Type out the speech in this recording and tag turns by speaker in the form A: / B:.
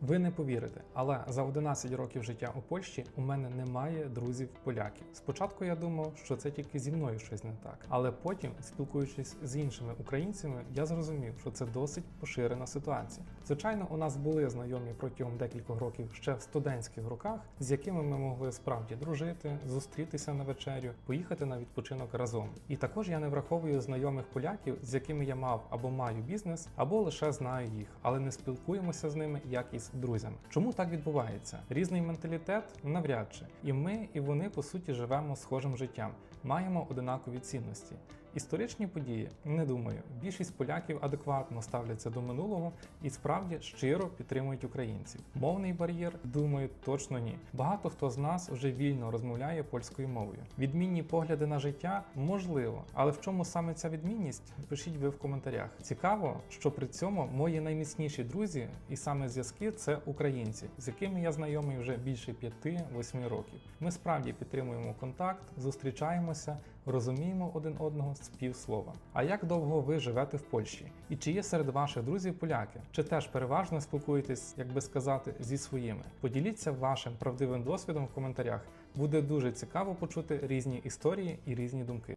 A: Ви не повірите, але за 11 років життя у Польщі у мене немає друзів поляків. Спочатку я думав, що це тільки зі мною щось не так, але потім, спілкуючись з іншими українцями, я зрозумів, що це досить поширена ситуація. Звичайно, у нас були знайомі протягом декількох років ще в студентських роках, з якими ми могли справді дружити, зустрітися на вечерю, поїхати на відпочинок разом. І також я не враховую знайомих поляків, з якими я мав або маю бізнес, або лише знаю їх, але не спілкуємося з ними як із друзями. Чому так відбувається? Різний менталітет навряд чи. І ми, і вони по суті живемо схожим життям, маємо одинакові цінності. Історичні події не думаю. Більшість поляків адекватно ставляться до минулого і справді щиро підтримують українців. Мовний бар'єр, думаю, точно ні. Багато хто з нас вже вільно розмовляє польською мовою. Відмінні погляди на життя можливо, але в чому саме ця відмінність? Пишіть ви в коментарях. Цікаво, що при цьому мої найміцніші друзі і саме зв'язки це українці, з якими я знайомий вже більше 5-8 років. Ми справді підтримуємо контакт, зустрічаємося, розуміємо один одного з півслова. А як довго ви живете в Польщі? І чи є серед ваших друзів поляки? Чи теж переважно спілкуєтесь, як би сказати, зі своїми? Поділіться вашим правдивим досвідом в коментарях. Буде дуже цікаво почути різні історії і різні думки.